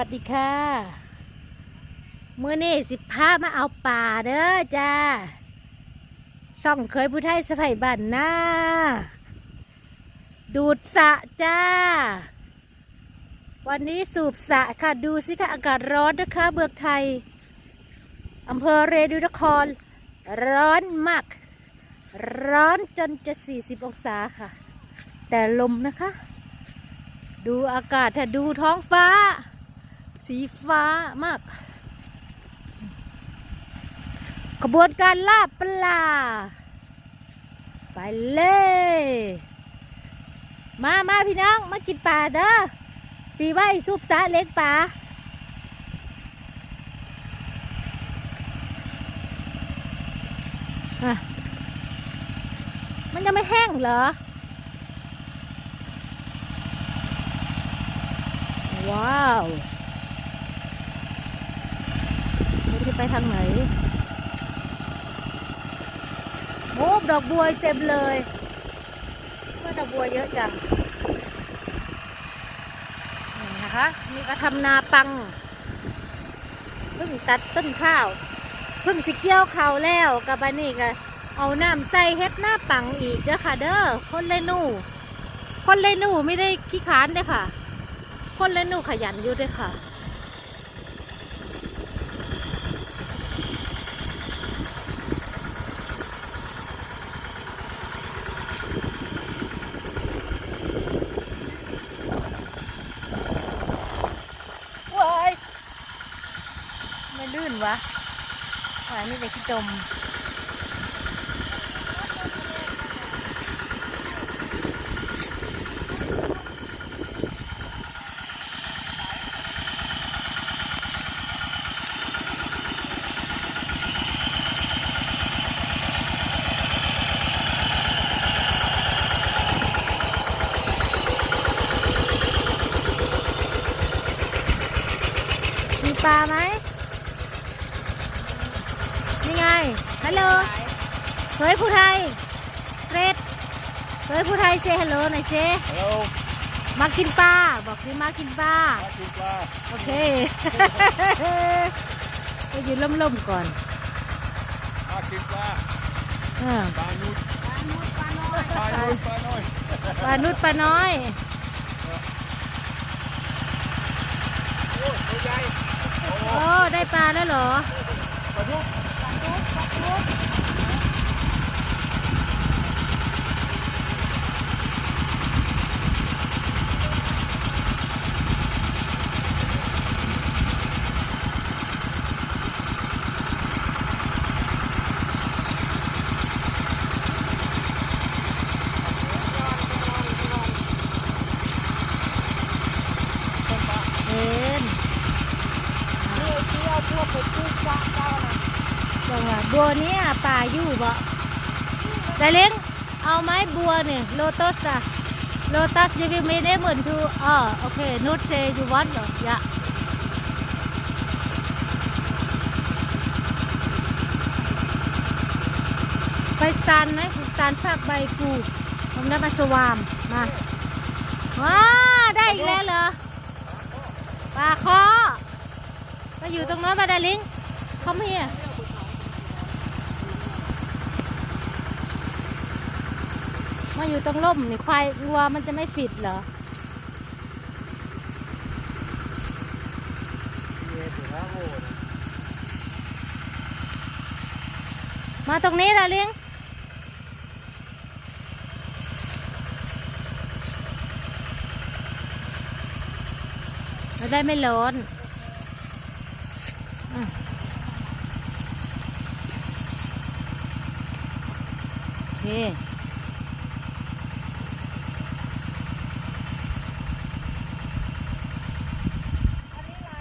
วัสดีค่ะเมื่อนี้สิพามาเอาป่าเด้อจ้าส่องเคยผู้ไทยสะไผ่บ้านหน้าดูดสะจ้า วันนี้สูบสะค่ะ ดูสิค่ะ อากาศร้อนนะคะ เบือกไทยอำเภอเรดูนคร ร้อนมาก ร้อนจนจะ 40 องศาค่ะ แต่ลมนะคะ ดูอากาศถ้าดูท้องฟ้า สีฟ้ามาก ขบวนการล่าปลา ไปเลย มามาพี่น้อง มากินปลาเด้อปีไว้ซุปซาเล็กปลาอะมันยังไม่แห้งเหรอ ว้าวเราจะ ไปทางไหนโอ้ดอกบัวเต็มเลยว่าดอกบัวเยอะจังนี่นะคะนี่ก็ทำนาปังเพิ่งตัดต้นข้าวเพิ่งสิเกี่ยวข้าวแล้วกับอันนี้ก็เอาน้ำใส่เฮ็ดหน้าปังอีกเด้อค่ะ เด้อคนเลนูคนเลนูไม่ได้ขี้ขานเด้อค่ะ คนเลนูขยันอยู่ด้วยค่ะ ว้ายไม่ลื่น วะว้ายนี่แต่ขี้จมปลาไหม นี่ไง ฮัลโหลเฮ้ยผู้ไทยเฟรดเฮ้ยผู้ไทยเซฮัลโหลหน่อย เซฮัลโหลมากินปลาบอกสิมากินปลามากินปลาโอเคไปยืนล่มๆก่อนมากินปลาเออปลานุดปลานุดปลาน้อยปลานุดปลาน้อยปลานุดปลาน้อยโอ้ตัวใหญ่โอ้โอ้ได้ปลาแล้วเหรอปลาดุกปลาดุกปลาดุก เห็น นี่เที่ยวพวกไปกู้กะเจ้านะ จังหวะบัว เนี้ป่าอยู่บ่แต่เล้งเอาไม้บัวเนี่ยโลตัสอะโลตัสยูวิไม่ได้เหมือนทูอ๋อโอเคนูตเซยูวันเหรอยะไปสตันนะสตันฝากใบกูผมได้มาสวามมาว้าได้อีกแล้วเหรอปลาคอมาอยู่ตรงโน้นมาดาลิงเขาไม่เห็น มาอยู่ตรงร่มนี่ควายวัวมันจะไม่ฟิดเหรอมาตรงนี้ละเลี้ยงเราได้ไม่ร้อนอโอเค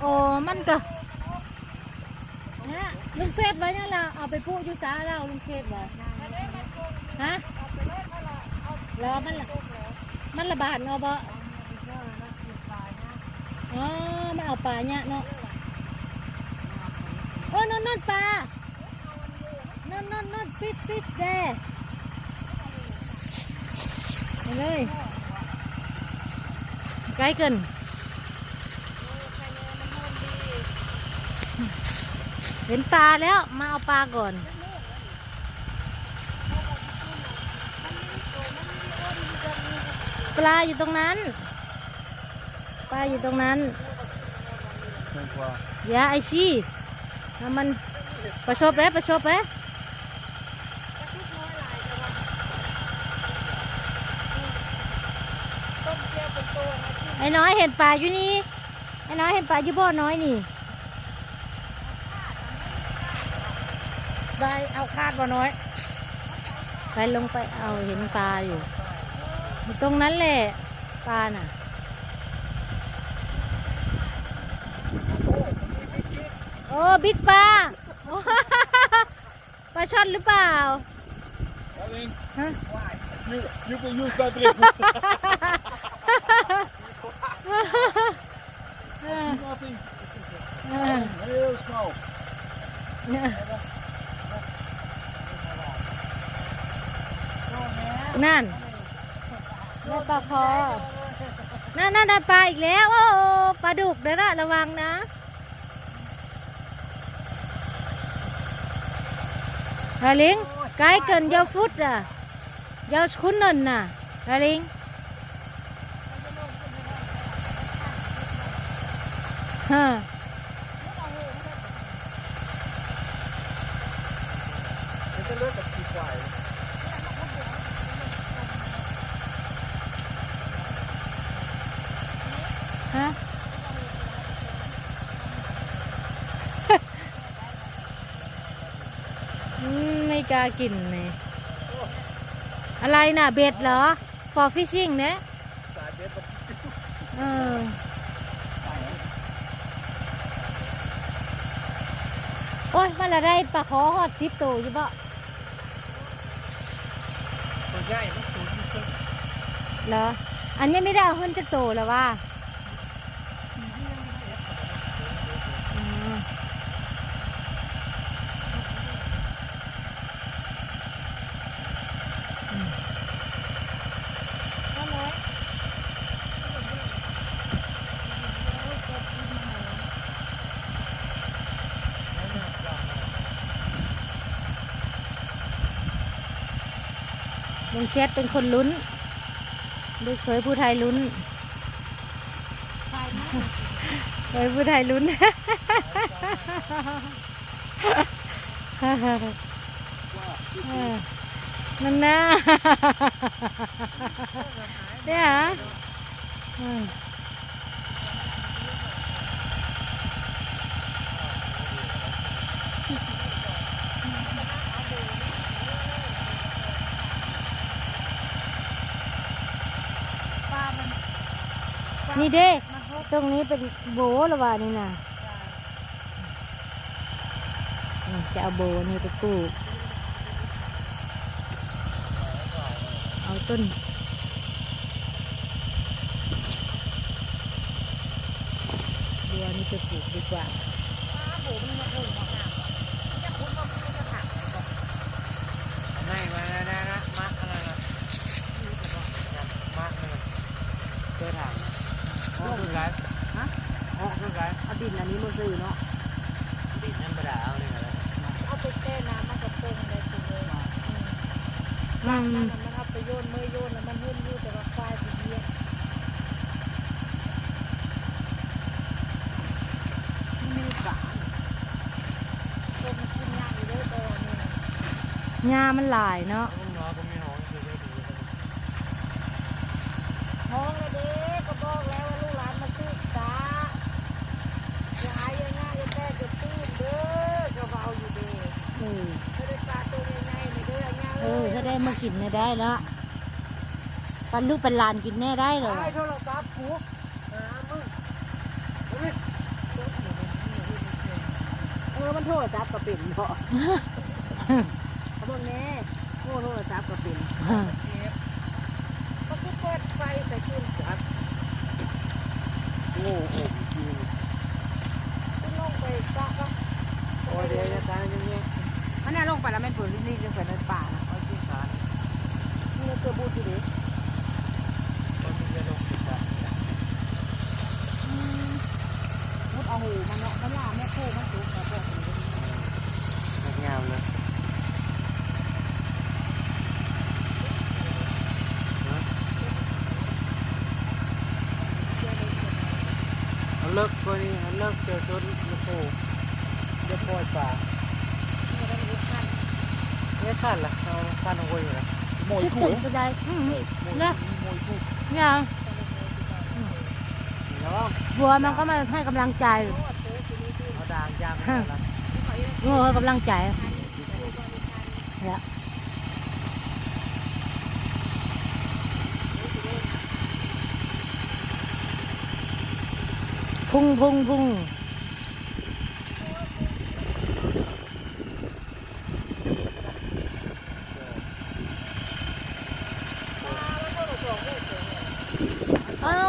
โอ้ มันก็เนี่ยลุงเฟสไว้เนี่ยละเอาไปพูดอยู่สาเราลุงเฟสไว้ฮะรอมันละมันระบาดเนาะบ่อ๋อมันเอาปลาเนี่ยเนาะโอ้นนนนปลานนนนนฟิตฟิตแดไปเลยไกลเกิน เห็นปลาแล้วมาเอาปลาก่อน ปลาอยู่ตรงนั้น ปลาอยู่ตรงนั้นอย่าไอชีแล้วมันประชบแล้วประชบแล้วไอ้น้อยเห็นปลาอยู่นี่ไอ้น้อยเห็นปลาอยู่บ่อน้อยนี่ ได้เอาคาดบ่น้อย ไปลงไปเอาเห็นปลาอยู่อยู่ตรงนั้นแหละปลาน่ะโอ้บิ๊กปลาโอ้ปลาช่อนหรือเปล่า Darling, ฮะ you, you can use that drink. Nothing. เออ Heel small. นั่นได้ปลาคอนั่นนั่นนั่นปลาอีกแล้วโอ้โอ้ปลาดุกเด้อนะระวังนะ Hà Liên, cái cần giao phút à Giao khún nền à Hà Liên Hả It's a กล้ากินเลยอะไรน่ะ เบ็ดเหรอ for fishing เนี่ยเออโอ้ยมันละได้ปลาขอหอดสิบตัวอยู่บ่ตัวใหญ่มันสูงที่สุดเหรอ อันนี้ไม่ได้เอาขึ้นจะโตแล้วว่า แคทเชษเป็นคนลุ้น ลูกเคยผู้ไทยลุ้นเคยผู้ไทยลุ้นนั่นนะเนี่ยเหรออืม ป้ามัน นี่เด้ ตรงนี้เป็นโบละว่านี่นะนี่จะเอาโบนี่ไปปลูก เอาต้นเดี๋ยวนี้ไปปลูกดีกว่าไม่มาแล้วนะนะมักอะไรนะมักเลยเจอถาม โอ้คือกันฮะโอ้คือกันเอาดินอันนี้มาซื้อเนาะดินน้ำปลาเอาเนี่ยกันเอาไปแช่น้ำมันก็ปรุงได้สิเลยอืมนั่นน่ะมันเอาไปโยนเมื่อโยนแล้วมันหุ่นอยู่แต่ว่าควายสิเยียนี่ไม่ได้ฝาตัวมันกินยากอยู่เลยตัวนี้นะหญ้ามันหลายเนาะ ต้องรอก็มีห้องคือได้ดี ท้องเลยเด้ก็บอกแล้วว่าลูกหลานมาซื้อตาอย่าหายอย่าง่ายอย่าแต้จะตื้นเด้อก็เบาอยู่เด้ เออ ไม่ได้ปลาตัวใหญ่ๆนี่เด้ อง่ายเออถ้าได้มากินเนี่ยได้แล้วปันลูกเป็นหลานกินแน่ได้เลยได้โทรศัพท์ผูหามึงเออมันโทรศัพท์ก็เป็นเพราะเขาบอกแน่โง่โทรศัพท์ก็เป็นเขาก็เปิดไฟใส่ขึ้นจับโอ้โหจริงขึ้นลงไปซักก็โอ้เดี๋ยวจะตายยังไงมันน่าลงไปแล้วไม่เปิดนี่จะเปิดในป่านะ เอาที่สาร นี่เกลือบูดอยู่ดิ คนจะลงติดตา มุดเอาหูมันเนาะมันล่าแม่โคมันสูงกว่าพวกนี้ เลิกตัวนี้เลิกเจอจนจะโผล่จะปล่อยปลานี่ก็มีขั้นเนี่ยขั้นละเอาขั้นเอาไว้อยู่นะ Mooi ที่ koe, ตุ่น hè? ก็ได้อืม Nee, mooi, Ja. mooi koe. เนี่ยเนาะบัวมันก็มาให้กำลังใจเอาด่างยางมาละ โง่ให้กำลังใจเนี่ย พุ่งพุ่งพุ่ง เอ้า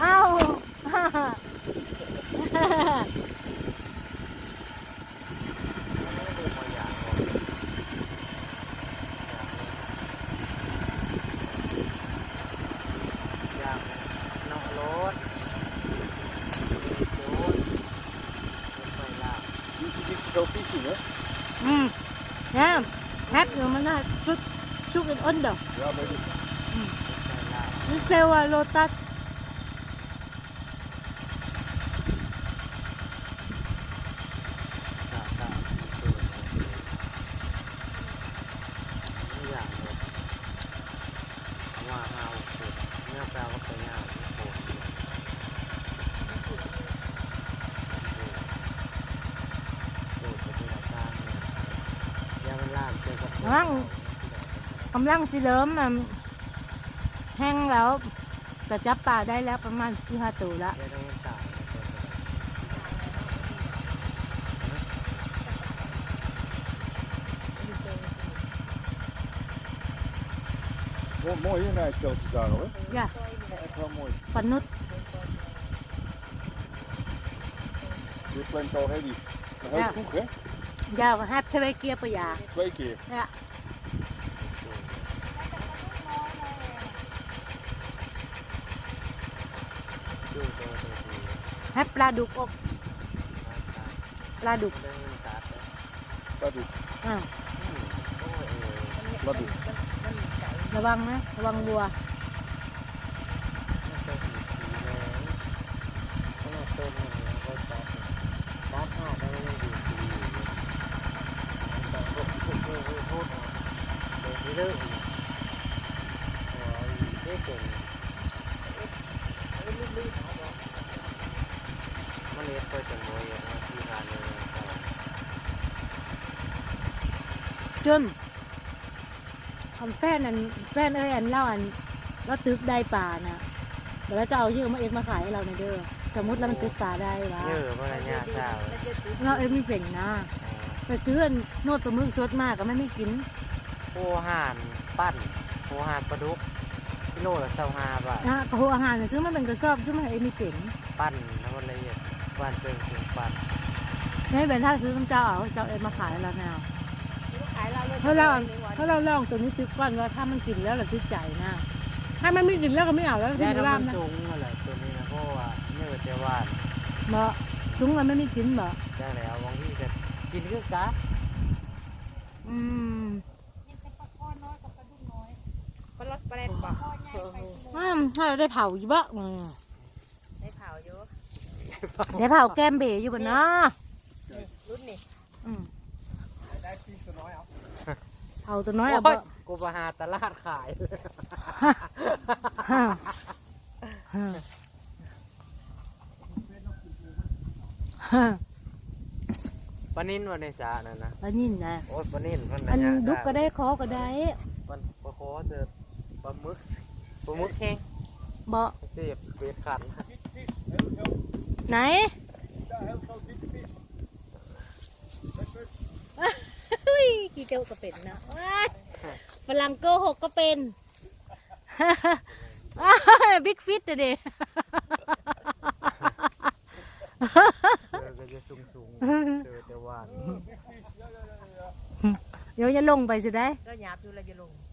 เอ้า ยางนอกรถรถไปลา Je ziet niet zoveel vissen, hè? อืมเนี่ยแพ็คอยู่มันน่าซุกซุกอีกอันเดียว Ja, weet ik. ไปลา นี่เซลว่าโลตัส สาขาไม่อยากเลยว่าห้าวสุดเนี่ยแปลว่าไปยากโผล่โดดไปที่หลังบ้านเนี่ยยามันล่ามเจอ กับกำลังกำลังสิเริ่มมันแห้งแล้วแต่จับปลาได้แล้วประมาณสี่ห้าตัวละยาต้องตาย Mooi, mooi inrijsteltjes daar hoor. อย่า Echt wel mooi. ฝันนุษ Dit klinkt al heavy. Maar heel Ja. vroeg, hè? อย่าแฮปเทเวเกียปะยา Twee keer. เนี่ยดูตัวตัวดีแฮปปลาดุกอกปลาดุกเรื่องมันตัด Dat doe อ่าโอ้ย Dat doe ระวังนะ ระวังบัว มันจะดีเลยขนาดต้นมันก็ตัดตัดห้าได้ไม่ดีดีแต่พวกพวกพวกพวกเดี๋ยวนี้เลิกโอ้ยได้เก่งมันเล็กไปจนโวยนะที่งานเลยจนอันแฟนอันแฟนเอ้ยอันเล่าอันเราตึกได้ปลานะเดี๋ยวเราจะเอาชื่อมาเอกมาขายให้เราในอยเด้อสมมติแล้วมันตึกปลาได้วะเยอะเพราะอะไรเนี่ยเจ้าเราเอ็มมีเป่งนะไปซื้ออันโนดตัวมึกสดมากก็ไม่ไม่กิน โอห่านปั้นโอห่านปลาดุกกิโลละเท่าห้าบาทนะโทรอาหารน่ะซื้อมาเป็นกระสอบซื้อมาให้เอ็มมีเป่งปั้นแล้วมันละเอียดปั้นเป็นเสียงปั้นนี่เป็นถ้าซื้อน้ำเจ้าเอาเจ้าเอ็มมาขายแล้วแนวขายเราเลยเพราะเราเพราะเราลองตัวนี้ตึกก่อนว่าถ้ามันกินแล้วเราติดใจนะถ้ามันไม่กินแล้วก็ไม่เอาแล้วแย่ที่ถ้าร้ามันนนะสูงอะไรตัวนี้นะเพราะว่าเนื้อจะหวานเนาะจุ้งเราไม่ไม่กินบ่ได้แล้วบางทีจะกินคือกะอืม ปลาลดปลาแรดบ อืมถ้าเราได้เผาอยู่บ่อืมได้เผาอยู่ได้เผาแก้มเบ๋อยู่บ่เนาะรุ่นนี่อืม Hij is er nooit af. เผาตัวน้อยเอาบ่กูไปหาตลาดขายปนินวันในสานั่นนะอันนี้นะโอ้ปนินมันอันดุกก็ได้คอก็ได้มันปลาโคเจอปลาหมึก ปลาหมึกแห้งบ่เสียบเบ็ดขัน Heel, heel, ไหน ja, heel groot dikke vis. Met vis. เฮ้ยกี่เจ้าก็เป็นนะว้ายฝรั่งโกหกก็เป็นบิ๊กฟิตเด้เจอก็จะสูงสูงเจอแต่หวานเดี๋ยวจะลงไปสิได้ก็หยาบอยู่เราจะลง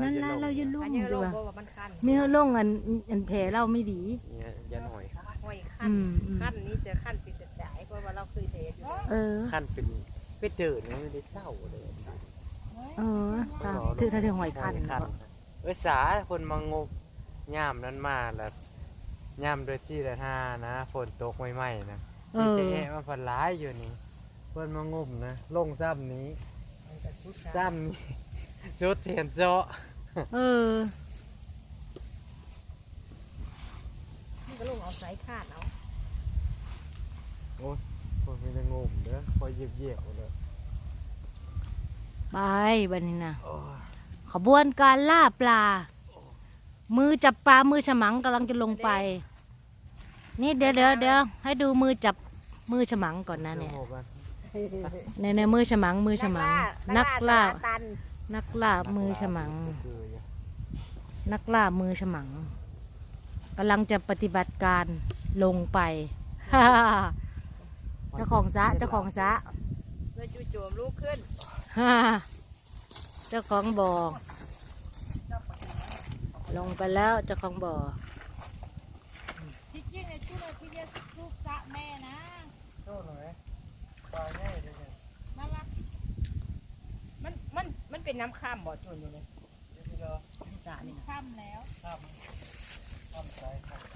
นั่นล่ะเราจะลงอันอนี้ยู่ลงว่ะเพราะว่ามันคันมีเขาลงอันอันแผลเราไม่ดี เนี่ยยันหอยห้อยคันอืมอืม คันนี้จะคันปิดจะจ่ายเพราะว่าเราเคยเทอยู่เออขั้นเป็นไปเจอเนี่ยไม่ได้เศร้าเลยเออตามถือถ้าถือหอยคันคันเอ้ยสาคนมางบย่ามนั้นมาแล้วย่ำโดยที่ละท่านะฝนตกใหม่ๆนะเอมีอแต่แอะมาฝันร้ายอยู่นี่เพิ่นมางุ่มนะลงซ้ำนี้มันก็ชุดซ้ำนี้ สุดเทียนเจาะเออมันก็ลงเอาสายคาดเอาคนมีแต่งุ่มเด้อคอยเหยียบเหยียบๆเลยไปบันนี้นะโอ้ยขบวนการล่าปลา มือจับปลามือฉมังกำลังจะลงไป นี่เดี๋ยวเดี๋ยวเดี๋ยวให้ดูมือจับมือฉมังก่อนนะเนี่ยโอ้โหกันในในมือฉมังมือฉมัง นักล่า ตัน นักล่ามือฉมังคืออยู่นักล่ามือฉมังกำลังจะปฏิบัติการลงไป เจ้าของสระเจ้าของสระเลยจู่โจมลูกขึ้น เจ้าของบ่อ ลงไปแล้วเจ้าของบ่อจริงๆไอ้ชุดเราที่จะลูกสะแม่นะโจ้หน่อยปลาง่ายเลยเนี่ย น่ารักมัน มันมันเป็นน้ำข้ามบ่อจุนอยู่เลยเดี๋ยวพี่รอสระนี่นะทำทำใจทำก่อน